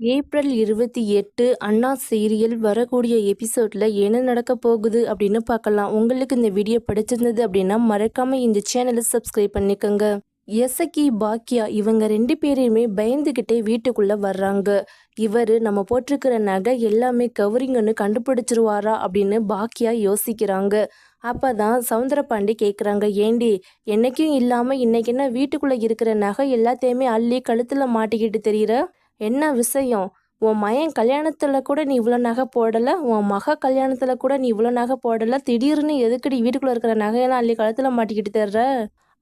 April இருபத்தி எட்டு அண்ணா serial வரக்கூடிய எபிசோடில் என்ன நடக்க போகுது அப்படின்னு பார்க்கலாம். உங்களுக்கு இந்த வீடியோ பிடிச்சிருந்தது அப்படின்னா மறக்காமல் இந்த சேனலை சப்ஸ்கிரைப் பண்ணிக்கோங்க. எசக்கி பாக்கியா இவங்க ரெண்டு பேரையுமே பயந்துக்கிட்டே வீட்டுக்குள்ளே வர்றாங்க. இவர் நம்ம போட்டிருக்கிற நகை எல்லாமே கவரிங்கன்னு கண்டுபிடிச்சிருவாரா அப்படின்னு பாக்கியா யோசிக்கிறாங்க. அப்போ தான் சவுந்தரபாண்டி கேட்குறாங்க ஏண்டி என்றைக்கும் இல்லாமல் இன்றைக்கி என்ன வீட்டுக்குள்ளே இருக்கிற நகை எல்லாத்தையுமே அள்ளி கழுத்தில் மாட்டிக்கிட்டு தெரிகிற என்ன விஷயம்? உன் மயன் கல்யாணத்தில் கூட நீ இவ்வளோ நகை போடலை? உன் மக கல்யாணத்தில் கூட நீ இவ்வளோ நகை போடலை? திடீர்னு எதுக்கடி வீட்டுக்குள்ளே இருக்கிற நகையெல்லாம் அள்ளி கழுத்தில் மாட்டிக்கிட்டு தர்ற?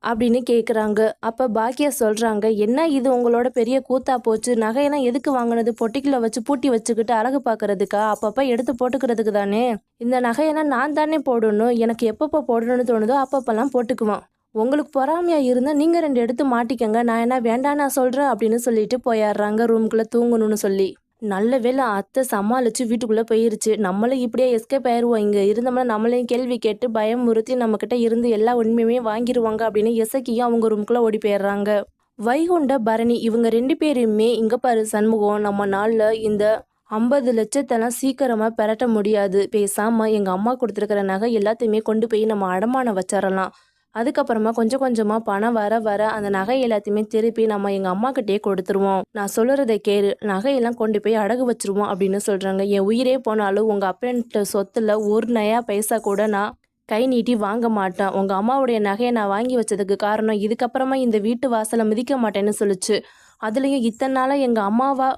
அப்படின்னு கேட்குறாங்க அப்போ பாக்கியா சொல்கிறாங்க என்ன இது உங்களோட பெரிய கூத்தா போச்சு? நகையெல்லாம் எதுக்கு வாங்கினது? பொட்டிக்கில் வச்சு பூட்டி வச்சுக்கிட்டு அழகு பார்க்கறதுக்கா அப்பப்போ எடுத்து போட்டுக்கிறதுக்கு தானே? இந்த நகையெல்லாம் நான் தானே போடணும்? எனக்கு எப்பப்போ போடணும்னு தோணுதோ அப்பப்பெல்லாம் போட்டுக்குவான். உங்களுக்கு பொறாமையாக இருந்தால் நீங்கள் ரெண்டு எடுத்து மாட்டிக்கங்க. நான் என்ன வேண்டாம் நான் சொல்கிறேன் அப்படின்னு சொல்லிட்டு போயிடுறாங்க ரூம்குள்ளே தூங்கணும்னு சொல்லி. நல்ல வேளை அத்தை சமாளித்து வீட்டுக்குள்ளே போயிருச்சு. நம்மளும் இப்படியே எஸ்கேப் ஆயிடுவோம் இங்கே இருந்தோம்னா நம்மளையும் கேள்வி கேட்டு பயமுறுத்தி நம்மக்கிட்ட இருந்து எல்லா உண்மையுமே வாங்கிடுவாங்க அப்படின்னு எசக்கியும் அவங்க ரூம்குள்ளே ஓடி போயிடுறாங்க. வைகுண்ட பரணி இவங்க ரெண்டு பேருமே இங்கே பாரு சண்முகம் நம்ம நாளில் இந்த ஐம்பது லட்சத்தெல்லாம் சீக்கிரமாக பெரட்ட முடியாது. பேசாமல் எங்கள் அம்மா கொடுத்துருக்கிற நகை எல்லாத்தையுமே கொண்டு போய் நம்ம அடமானம் வச்சிடலாம். அதுக்கப்புறமா கொஞ்சம் கொஞ்சமாக பணம் வர வர அந்த நகை எல்லாத்தையுமே திருப்பி நம்ம எங்கள் அம்மாக்கிட்டே கொடுத்துருவோம். நான் சொல்கிறத கேளு. நகையெல்லாம் கொண்டு போய் அடகு வச்சிருவோம் அப்படின்னு சொல்கிறாங்க என் உயிரே போனாலும் உங்கள் அப்பன்ட்ட சொத்துல ஒரு நயா பைசா கூட நான் கை நீட்டி வாங்க மாட்டேன். உங்கள் அம்மாவுடைய நகையை நான் வாங்கி வச்சதுக்கு காரணம் இதுக்கப்புறமா இந்த வீட்டு வாசலை மிதிக்க மாட்டேன்னு சொல்லிச்சு. அதுலேயும் இத்தனை நாளாக எங்கள் அம்மாவா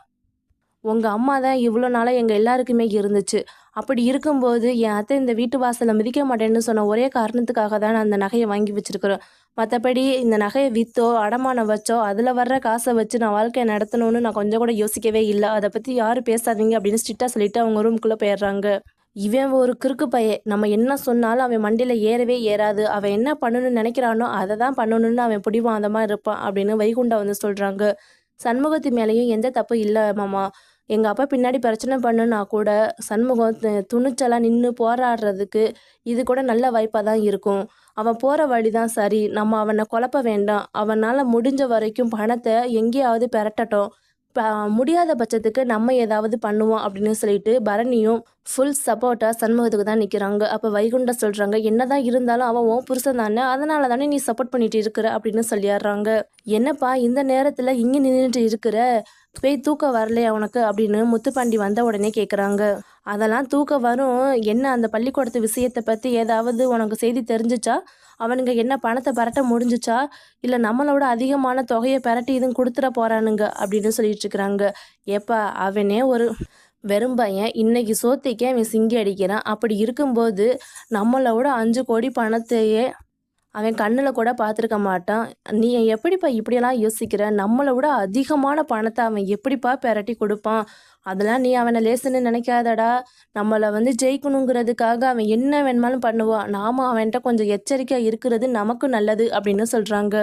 உங்கள் அம்மா தான் இவ்வளோ நாளாக எங்கள் எல்லாருக்குமே இருந்துச்சு. அப்படி இருக்கும்போது என் அத்தை இந்த வீட்டு வாசலை மிதிக்க மாட்டேன்னு சொன்ன ஒரே காரணத்துக்காக தான் நான் அந்த நகையை வாங்கி வச்சுருக்குறோம். மற்றபடி இந்த நகையை விற்றோ அடமானம் வச்சோ அதில் வர்ற காசை வச்சு நான் வாழ்க்கையை நடத்தணும்னு நான் கொஞ்சம் கூட யோசிக்கவே இல்லை. அதை பற்றி யாரும் பேசாதீங்க அப்படின்னு ஸ்ட்ரிக்டாக சொல்லிட்டு அவங்க ரூம்குள்ளே போயிடுறாங்க. இவன் ஒரு கிறுக்கு பைய. நம்ம என்ன சொன்னாலும் அவன் மண்டியில் ஏறவே ஏறாது. அவன் என்ன பண்ணணும்னு நினைக்கிறானோ அதை தான் பண்ணணும்னு அவன் பிடிவாதமாக இருப்பான் அப்படின்னு வைகுண்டா வந்து சொல்கிறாங்க சண்முகத்து மேலேயும் எந்த தப்பு இல்லை மாமா. எங்கள் அப்பா பின்னாடி பிரச்சனை பண்ணுனா கூட சண்முகம் துணிச்சலாக நின்று போராடுறதுக்கு இது கூட நல்ல வாய்ப்பாக தான் இருக்கும். அவன் போகிற வழி தான் சரி. நம்ம அவனை குழப்ப வேண்டாம். அவனால் முடிஞ்ச வரைக்கும் பணத்தை எங்கேயாவது பெரட்டட்டும். முடியாத பட்சத்துக்கு நம்ம ஏதாவது பண்ணுவோம் அப்படின்னு சொல்லிட்டு பரணியும் ஃபுல் சப்போர்ட்டாக சண்முகத்துக்கு தான் நிற்கிறாங்க அப்போ வைகுண்ட சொல்கிறாங்க என்னதான் இருந்தாலும் அவன் உன் புருஷன் தானே அதனால தானே நீ சப்போர்ட் பண்ணிட்டு இருக்கிற? அப்படின்னு சொல்லிடுறாங்க என்னப்பா இந்த நேரத்தில் இங்கே நின்றுட்டு இருக்கிற? பேய் தூக்கம் வரலையா உனக்கு? அப்படின்னு முத்துப்பாண்டி வந்த உடனே கேட்குறாங்க அதெல்லாம் தூக்க வரும். என்ன அந்த பள்ளிக்கூடத்து விஷயத்தை பற்றி ஏதாவது உனக்கு செய்தி தெரிஞ்சிச்சா? அவனுங்க என்ன பணத்தை பரட்ட முடிஞ்சிச்சா? இல்லை நம்மளோட அதிகமான தொகையை பரட்டி இதுவும் கொடுத்துட போகிறானுங்க அப்படின்னு சொல்லிட்டு இருக்கிறாங்க. ஏப்பா அவனே ஒரு வெறும் பையன். இன்னைக்கு சோத்திக்கே அவன் சிங்கி அடிக்கிறான். அப்படி இருக்கும்போது நம்மளோட அஞ்சு கோடி பணத்தையே அவன் கண்ணில் கூட பார்த்துருக்க மாட்டான். நீ எப்படிப்பா இப்படியெல்லாம் யோசிக்கிற? நம்மளை விட அதிகமான பணத்தை அவன் எப்படிப்பா பெரட்டி கொடுப்பான்? அதெல்லாம் நீ அவனை லேசுன்னு நினைக்காதடா. நம்மளை வந்து ஜெயிக்கணுங்கிறதுக்காக அவன் என்ன வேணுமாலும் பண்ணுவான். நாம அவன்கிட்ட கொஞ்சம் எச்சரிக்கையாக இருக்கிறது நமக்கு நல்லது அப்படின்னு சொல்கிறாங்க